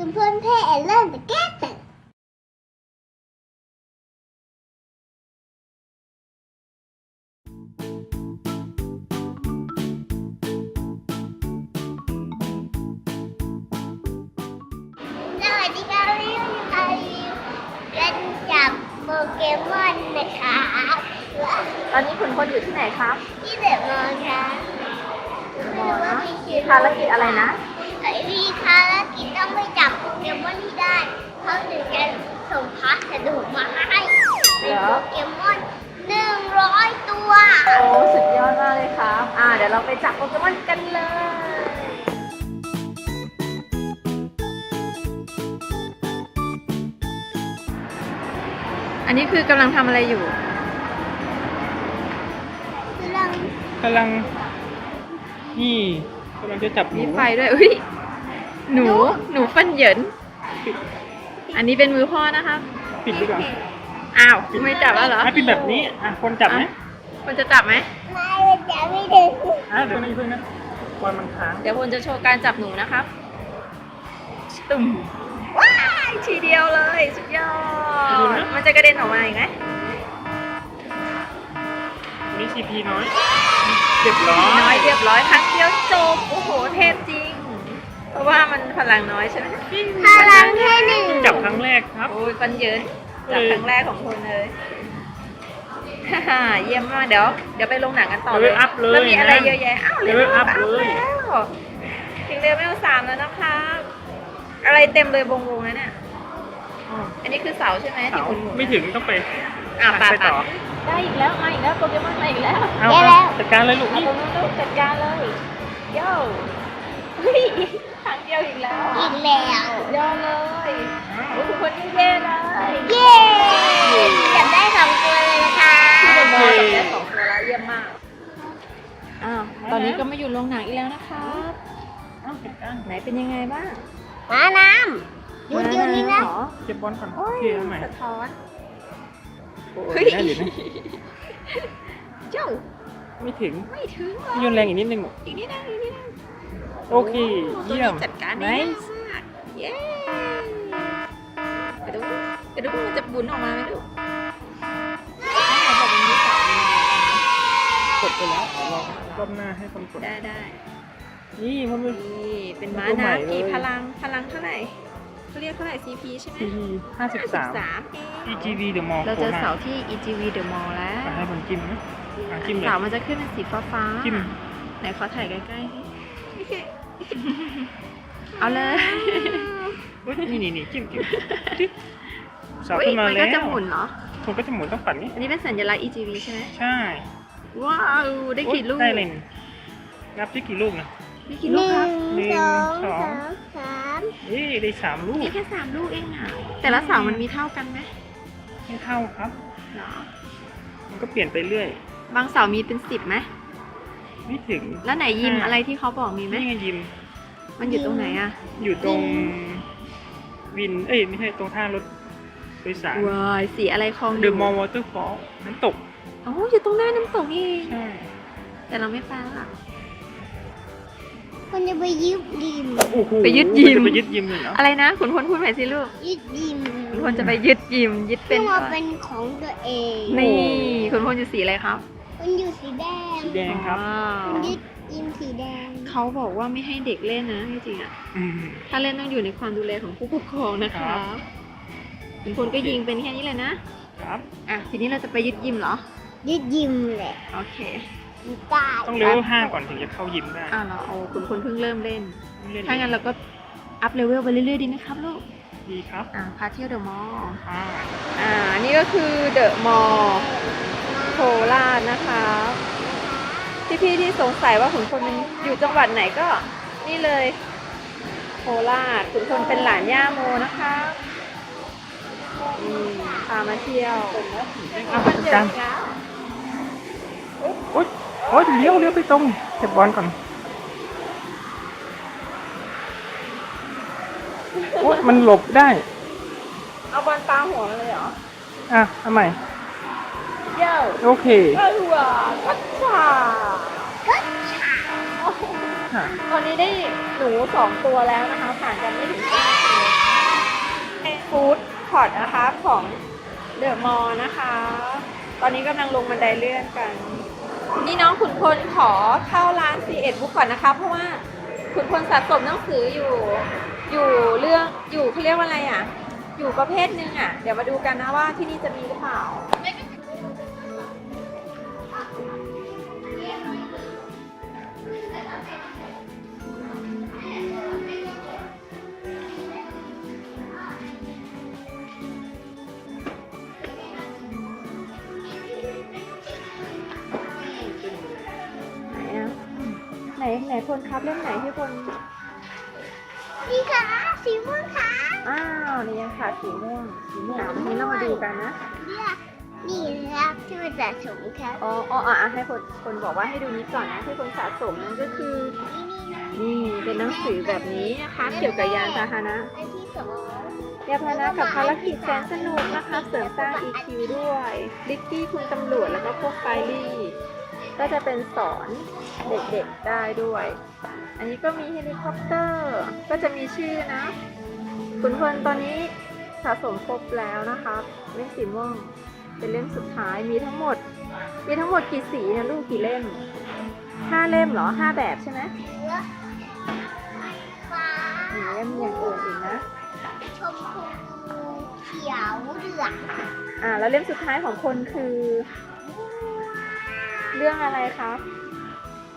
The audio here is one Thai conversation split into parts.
คุณเพื่อนเพ่เริ่มจะแก้ตึกสวัสดีค่ะวันนี้เราอยู่กันจับโปเกมอนนะคะตอนนี้คุณพลอยู่ที่ไหนครับ ที่เด็กมองค่ะมอนะมีภารกิจอะไรนะ ไอ้พี่คะแล้วกินต้องไปจับโปเกมอนที่ได้ เขาถึงจะส่งพัสดุมาให้ เป็นโปเกมอนหนึ่งร้อยตัว โอ้ สุดยอดมากเลยครับ อ่า เดี๋ยวเราไปจับโปเกมอนกันเลย อันนี้คือกำลังทำอะไรอยู่คือเรากำลัง นี่กำลังจะจับหมีนู ไฟด้วย อุ้ย หนู หนูฟันเหยิน อันนี้เป็นมือพ่อนะครับ ปิดดีกว่าอ้าว ไม่จับแล้วเหรอให้ปิดแบบนี้ อะ คนจับไหมคนจะจับไหมไม่มันจะไม่ถึงอะเดี๋ยวไม่เพิ่งนะบอลมันค้าง เดี๋ยวพลจะโชว์การจับหนูนะครับ ตุ่มว้ายทีเดียวเลย สุดยอด มันจะกระเด็นออกมาอีกไหมนี่ซีพีน้อยเรียบร้อน้อยยเรียบร้อยครั้งเดียวจบ โอ้โห เทพจริงเพ ราะว่ามันพลังน้อยใช่ไหมพลังแค่หนึ่งจับครั้งแรกครับ โอ้ยฟันเยินจับครั้งแรกของคนเลยฮ่าเยี่ยมมากเดี๋ยวเดี๋ยวไปลงหนังกันต่อเลย Level up เลยแล้วมีอะไรนะเยอะแยะอ้าว Level up เลยแล้วถึงเลเวลสามแล้วนะคะ อะไรเต็มเลยวงๆแล้วเนี่ยอันนี้คือเสาใช่ไหมที่เสาหมุนๆไม่ถึงต้องไปอะไปไปต่อได้อีกแล้วมาอีกแล้วโปเกมอนมาอีกแล้วเอาเอาจัดการเลยลูกเอานี่ตรงนู้นลูกจัดการเลยโย่ วอีกแล้ว อีกแล้วสุดยอดเลยโอ้ยทุกคนนี่เย่เลย เย้จับได้สองตัวเลยนะคะที่เดอะมอลล์จับได้สองตัวแล้วเยี่ยมมากอ้าวตอนนี้ก็มาอยู่โรงหนังอีกแล้วนะคะเอาจัดการไหนเป็นยังไงบ้างมาน้ำหยุดเดี๋ยวนี้นะเหรอเก็บบอลก่อนโอโอ้ยเคเอาใหม่สะท้อนโอ้เฮ้ยยได้อยู่นะเจ้าไม่ถึงไม่ถึงโยนแรงอีกนิดนึงอีกนิดนึงอีกนิดนึง โอเคตัวเยี่ยมนี้จัดการไหนได้มากเย้ไปดูไปดูมันจะบุนออกมาไหมลูกไหนบอกมันมีสามกดไปแล้วเดี๋ยวลองรอบหน้าให้คนกดได้ได้นี่มันเป็นนี่เป็นม้าตัวใหม่น้ำกี่เลยพลังพลังเท่าไหร่เขาเรียกเท่าไหร่ CP ใช่ไหมซีพีห้าสิบสาม53เอง EGV The Mall เราเจอโคราชเสาที่ EGV The Mall แล้วอะให้มันจิ้มนะอะจิ้มเลยเสามันจะขึ้นเป็นสีฟ้าฟ้าๆจิ้มไหนขอถ่ายใกล้ๆสิ เอาเลยอุ๊ยนี่นี่นี่จิ้มจิ้มจิ๊บสาวอุ๊ยขึ้นมามันแล้วก็จะหมุนเนาะมันก็จะหมุนต้องปัดนี้อันนี้เป็นสัญลักษณ์ EGV ใช่ไหมใช่ว้าวได้กี่ลูกอุ๊ยได้เลยนี่นับที่กี่ลูกนะ ได้กี่หลูกนึ่ครับงหนึ่งสองสองสามสามเอ้ยได้สามลูกนี่แค่สามลูกเองอะแต่ละเสามันมีเท่ากันไหมไม่เท่าครับเหรอมันก็เปลี่ยนไปเรื่อย บางเสามีเป็นสิบไหม ไม่ถึงแล้วไหนยิมอ่าอะไรที่เขาบอกมีไหมนี่ไงยิม มันอยู่ตรงไหนอะอยู่ตรงวิน เอ้ยไม่ใช่ตรงท่ารถโดยสารว้ายสีอะไรคลองเดอะมอลล์วอเตอร์ฟอลน้ำตกโอ้อยู่ตรงหน้าน้ำตกนี่เองใช่แต่เราไม่ไปแล้วล่ะคนจะไปยึดยิมโอ้โหไปยึดยิม จะไปยึดยิมเลยเหรออะไรนะขุนพลพูดใหม่สิลูกยึดยิมขุนพลจะไปยึดยิม ยึดเป็เพื่นอมาเป็นของตัวเองนี่ขุนพลอยู่สีอะไรครับ มันอยู่สีแดงสีแดงครับว้าวมันยึดยิมสีแดงเขาบอกว่าไม่ให้เด็กเล่นนะจริงๆอะ อืม ถ้าเล่นต้องอยู่ในความดูแลของผู้ปกครองนะคครัรับบขุนพลก็ยิงเป็นแค่นี้เลยนะ ครับ อะ ทีนี้เราจะไปยึดยิมเหรอ ยึดยิมแหละโอเคยึดได้ต้องเลเวลห้าก่อนถึงจะเข้ายิมได้อ่าเราเอาขุนพลเพิ่งเริ่มเล่น เล่นถ้างั้นเราก็อัพเลเวลไปเรื่อยๆดีไหมครับลูก ดีครับ อ่าพาเที่ยวเดอะมอลล์ อ่า อ่า นี่ก็คือเดอะมอลล์โคราชนะคะพี่ๆที่สงสัยว่าขุนพลมันอยู่จังหวัดไหนก็นี่เลย โคราชขุนพลเป็นหลานย่าโมนะคะอืมพามาเที่ยวอะมันจัดเจอการอีกแล้วโอ๊ยโอ๊ยเลี้ยวเลี้ยวไปตรงเก็บบอลก่อนโอ๊ยมันหลบได้ เอาบอลปาหัวมาเลยเหรอ อะทำไม เย้าโอเคก็หัวกัชชาค่ะ ตอนนี้ได้หนูสองตัวแล้วนะคะ ผ่านกันไม่ถึงห้าปีฟู้ดคอร์ทนะคะของเดอะมอลล์นะคะ ตอนนี้กำลังลงบันไดเลื่อนกัน นี่น้องขุนพลขอเข้าร้าน C1 บุ๊กก่อนนะคะ เพราะว่าขุนพลสะสมหนังสืออยู่อยู่เรื่องอยู่เขาเรียกว่าอะไรอะ อยู่ประเภทหนึ่งอะ เดี๋ยวมาดูกันนะว่าที่นี่จะมีหรือเปล่าไห ไหนไหนพลครับเล่มไหนที่พลนี่ค่ะสีม่วงค่ะอ้าวนี่ยังขาดสีม่วงสีม่วงอันนี้เรามาดูกันนะเนี่ยนี่นะครับที่มันสะสมครับอ๋ออ๋ออะให้คนคนบอกว่าให้ดูนี้ก่อนนะที่คนสะสมนั่นก็คือนี่นี่นี่เป็นหนังสือแบบนี้นะคะเกี่ยวกับยานพาหนะอันที่สองยานพาหนะกับภารกิจแสนสนุกนะคะเสริมสร้าง EQ ด้วยลิกกี้คุณตำรวจแล้วก็พวกไฟลี่ ก็จะเป็นสอนเด็กๆได้ด้วย อันนี้ก็มีเฮลิคอปเตอร์ ก็จะมีชื่อนะคุณพลตอนนี้สะสมครบแล้วนะคะเล่มสีม่วงเป็นเล่มสุดท้ายมีทั้งหมด มีทั้งหมดกี่สีนะลูกกี่เล่มห้าเล่มเหรอห้าแบบใช่ไหมเหลือฟ้ามีเล่มอย่างอื่นอีกนะชมพูเขียวเหลืองอ่าแล้วเล่มสุดท้ายของคนคือ เรื่องอะไรครับ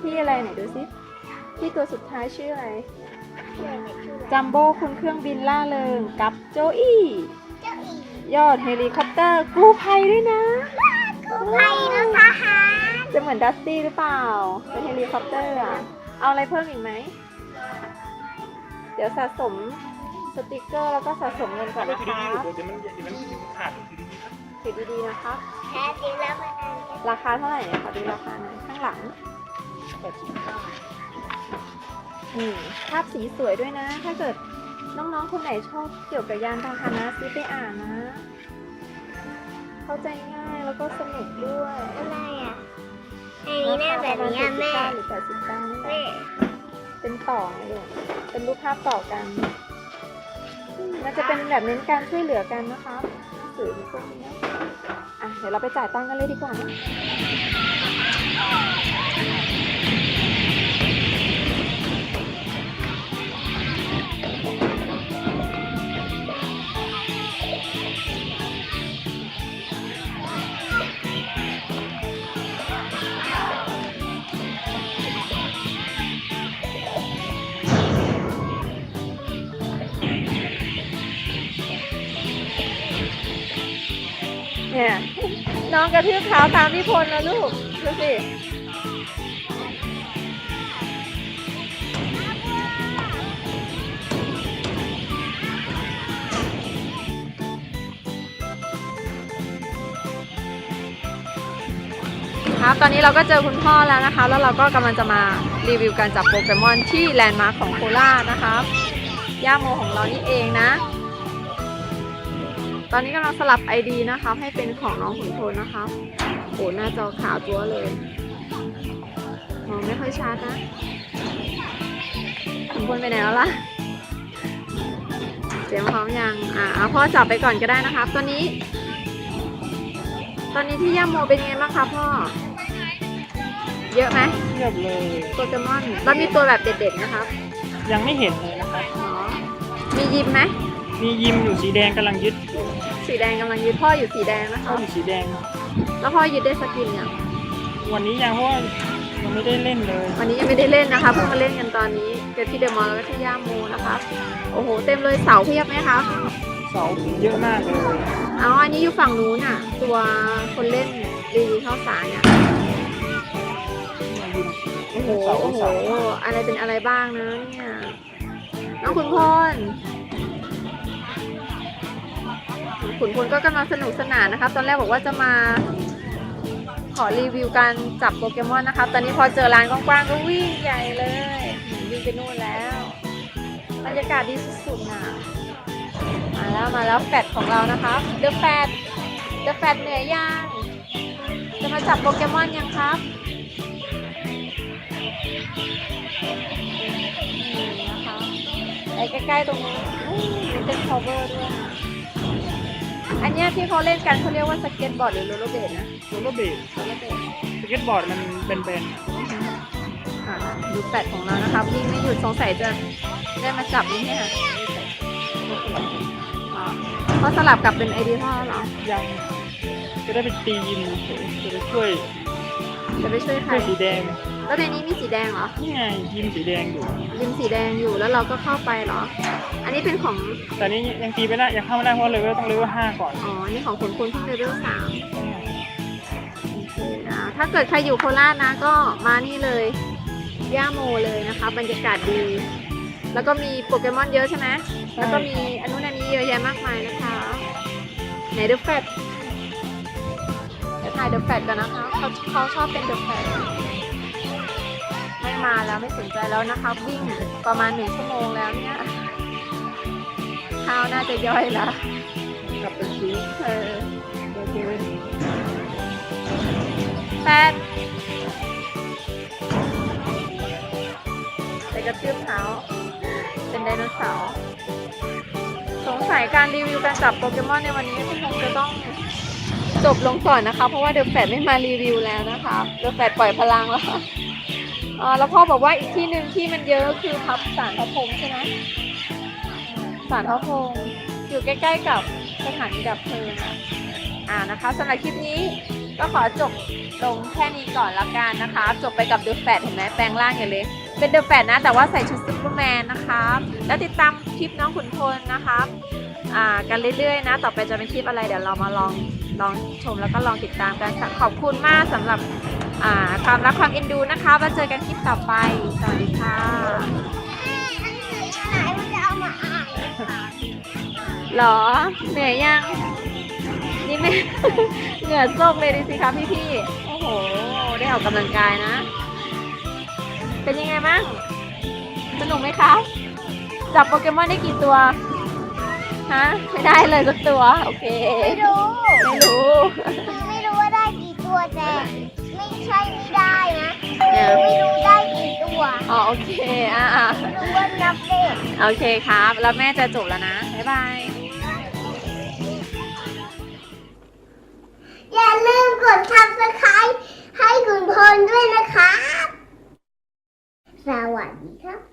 ที่อะไรไหนดูซิที่ตัวสุดท้ายชื่ออะไรจัมโบ้คุณเครื่องบินล่าเริงกับโจอี้เจ้าอียอดเฮลิคอปเตอร์กู้ภัยด้วยนะกู้ภัยและทหารจะเหมือนดัสตี้หรือเปล่า เป็นเฮลิคอปเตอร์อะเอาอะไรเพิ่มอีกไหม เดี๋ยวสะสมสติกเกอร์แล้วก็สะสมเงินก่อนไม่นะคือคดีรัๆบเดี๋ยวมันเดี๋ยวมันเดี๋ยวมันขาดคือดีๆครับถือดีๆนะครับแท้จริงแล้วมันอ่านกัน ราคาเท่าไหร่เนี่ยขอดูราคาหน่อยข้างหลังแปดสิบเก้านี่ภาพสีสวยด้วยนะ ถ้าเกิดน้องๆ คนไหนชอบเกี่ยวกับยานพาหนะซื้อไปอ่านนะ เข้าใจง่ายแล้วก็สนุกด้วยอะไรอะไอ้นี่แม่แบบนี้อะแม่หรือแปดสิบเก้านี่แหแม่ละเป็นต่อไงลูกเป็นรูปภาพต่อกันอืมมันจะเป็นแบบเน้นการช่วยเหลือกันนะคะหนังสือพวกนี้นะอะ เดี๋ยวเราไปจ่ายตังค์กันเลยดีกว่านะ องกระทืบเท้าตามพี่พลแล้วลูกดูสิครับตอนนี้เราก็เจอคุณพ่อแล้วนะคะ แล้วเราก็กำลังจะมารีวิวการจับโปเกมอนที่แลนด์มาร์คของโคราชนะครับ ย่าโมของเรานี่เองนะ ตอนนี้กำลังสลับ ID นะคะ ให้เป็นของน้องขุนพลนะคะโอ้หน้าจอขาวตัวเลยมองไม่ค่อยชัดนะขุนพลไปไหนแล้วล่ะเสียงพร้อมยังอ่าเอาพ่อจับไปก่อนก็ได้นะครับตอนนี้ ตอนนี้ที่ย่าโมเป็นยังไงบ้างคะพ่อ เยอะไหมเงียบเลยโปเกมอนแล้วมีตัวแบบเด็ดๆนะครับ ยังไม่เห็นเลยนะครับอ๋อ มียิมไหม มียิมอยู่สีแดงกำลังยึดสีแดงกำลังยึดพ่ออยู่สีแดงนะคะเข้าอยู่สีแดงแล้วพ่อยึดได้สกินเนี่ยงวันนี้ยังเพราะว่ายังไม่ได้เล่นเลย วันนี้ยังไม่ได้เล่นนะคะเพิ่งมาเล่นกันตอนนี้เกิดที่เดอะมอลล์แล้วก็ที่ย่าโมนะคะโอ้โหเต็มเลยเสาเพียบไหมคะเสาเยอะมากเลยอ๋ออันนี้อยู่ฝั่งนู้นอะ ตัวคนเล่นรีวิวข้าวสารเนี่ยโอ้โหเสาโอ้โหเสาอะไรเป็นอะไรบ้างนะเนี่ยน้องขุนพล ขุนพลก็กำลังสนุกสนานนะคะ ตอนแรกบอกว่าจะมาขอรีวิวการจับโปเกมอนนะคะ ตอนนี้พอเจอร้านกว้างๆก็วิ่งใหญ่เลยวิ่งไปนู่นแล้วบรรยากาศดีสุดๆนะมาแล้วมาแล้วแฟดของเรานะคะเดอะแฟดเดอะแฟดเหนื่อยยังจะมาจับโปเกมอนยังครับนี่นะคะไปใกล้ๆตรงนี้มีเป็น cover ด้วยนะ อันเนี้ยที่เขาเล่นกันเขาเรียกว่าสเก็ตบอร์ดหรือโรลเลอร์เบลดนะโรลเลอร์เบลดโรลเลอร์เบลดสเก็ตบอร์ดมันเป็นแบนอ่าดูแปดของเรานะครับวิ่งไม่หยุดสงสัยจะได้มาจับนี่เนี่ยอ๋อเขาสลับกับเป็นไอดีพ่อเหรอๆยังจะได้ไปตียิมเฉยจะไปช่วยจะไปช่วยใคร ช่วยสีแดง แล้วในนี้มีสีแดงเหรอ นี่ไงยิมสีแดงอยู่ยิมสีแดงอยู่แล้วเราก็เข้าไปเหรอ อันนี้เป็นของ แต่นี้ยังตีไม่ได้ยังเข้าไม่ได้เพราะเลเวลต้องเลเวลห้าก่อนอ๋อ นี่ของคุณคุณเพิ่งเลเวลสามโอเคนะถ้าเกิดใครอยู่โคราชนะก็มานี่เลย ย่าโมเลยนะคะ บรรยากาศดี แล้วก็มีโปเกมอนเยอะใช่ไหม แล้วก็มีอันนู้นอันนี้เยอะแยะมากมายนะคะ ไหนเดอะแฟตเดี๋ยวถ่ายเดอะแฟตกันนะคะเขาเขาชอบเป็นเดอะแฟตไมาแล้วไม่สนใจแล้วนะคะวิ่งประมาณหนึ่งชั่วโมงแล้วเนี่ยข้าวน่าจะย่อยแล้วกลับไปซื้อเออโอเคแปดไปกระทืบเท้าเป็นไดโนเสาร์สงสัยการรีวิวการจับโปเกมอนในวันนี้คงจะต้องจบลงก่อนนะคะ เพราะว่าเดอะแฟดไม่มารีวิวแล้วนะคะ เดอะแฟดปล่อยพลังแล้ว อ๋อแล้วพ่อบอกว่าอีกที่หนึ่งที่มันเยอะคือพับสารพระพรหมใช่ไหมสารพระพรหมอยู่ใกล้ ๆ กับสถานีดับเพลิงอ่านะคะสำหรับคลิปนี้ก็ขอจบลงแค่นี้ก่อนละกันนะคะ จบไปกับเดอะแฟดเห็นไหมแปลงร่างอย่างเล็กเป็นเดอะแฟดนะ แต่ว่าใส่ชุดซูเปอร์แมนนะคะแล้วติดตามคลิปน้องขุนพลนะคะอ่ากันเรื่อยๆนะ ต่อไปจะเป็นคลิปอะไรเดี๋ยวเรามาลองลองชมแล้วก็ลองติดตามกันขอบคุณมากสำหรับ อ่าความรักความเอ็นดูนะคะแล้วเจอกันคลิปต่อไป สวัสดีค่ะอันไหนอันไหนมันจะเอามาอ่านหรอ เหนื่อยยัง นี่ไม่ เหงื่อโซกเลยดิสิคะพี่ๆ โอ้โห ได้ออกกำลังกายนะ เป็นยังไงบ้าง สนุกไหมคะ จับโปเกมอนได้กี่ตัว ฮะ ไม่ได้เลยสักตัว โอเค ไม่รู้ ไม่รู้คือไม่รู้ว่าได้กี่ตัวแต่ไม่ใช่ไม่ได้นะเออ ไม่รู้ได้กี่ตัวอ๋อโอเค อ่าอ่าไม่รู้ว่านับเลข โอเคครับ แล้วแม่จะจบแล้วนะ บ๊ายบาย อย่าลืมกด subscribe ให้คุณพลด้วยนะครับ สวัสดีครับ